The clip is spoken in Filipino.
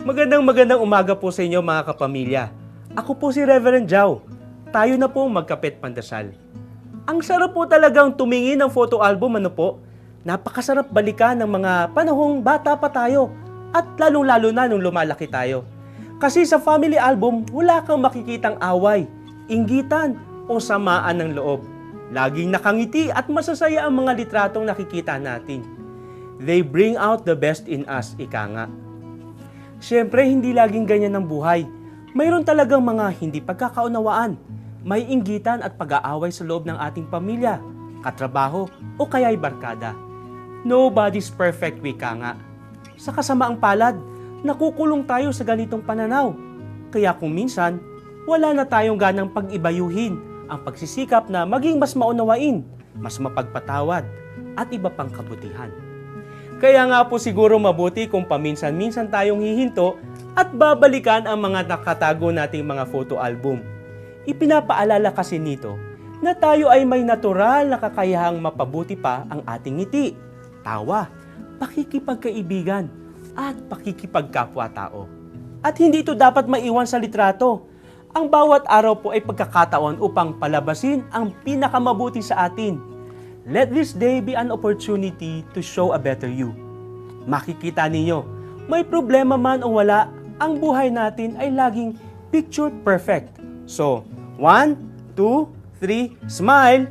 Magandang magandang umaga po sa inyo mga kapamilya. Ako po si Reverend Jao. Tayo na po magkapit pandasal. Ang sarap po talagang tumingin ng photo album ano po. Napakasarap balikan ng mga panahong bata pa tayo at lalong-lalo na nung lumalaki tayo. Kasi sa family album, wala kang makikitang away, inggitan o samaan ng loob. Laging nakangiti at masasaya ang mga litratong nakikita natin. They bring out the best in us, ika nga. Siyempre, hindi laging ganyan ang buhay. Mayroon talagang mga hindi pagkakaunawaan. May inggitan at pag-aaway sa loob ng ating pamilya, katrabaho o kaya'y barkada. Nobody's perfect, wika nga. Sa kasamaang palad, nakukulong tayo sa ganitong pananaw. Kaya kung minsan, wala na tayong ganang pag-ibayuhin ang pagsisikap na maging mas maunawain, mas mapagpatawad, at iba pang kabutihan. Kaya nga po siguro mabuti kung paminsan-minsan tayong hihinto at babalikan ang mga nakatago nating mga photo album. Ipinapaalala kasi nito na tayo ay may natural na kakayahang mapabuti pa ang ating ngiti, tawa, pakikipagkaibigan, at pakikipagkapwa-tao. At hindi ito dapat maiwan sa litrato. Ang bawat araw po ay pagkakataon upang palabasin ang pinakamabuti sa atin. Let this day be an opportunity to show a better you. Makikita ninyo, may problema man o wala, ang buhay natin ay laging picture perfect. So, one, two, three, smile,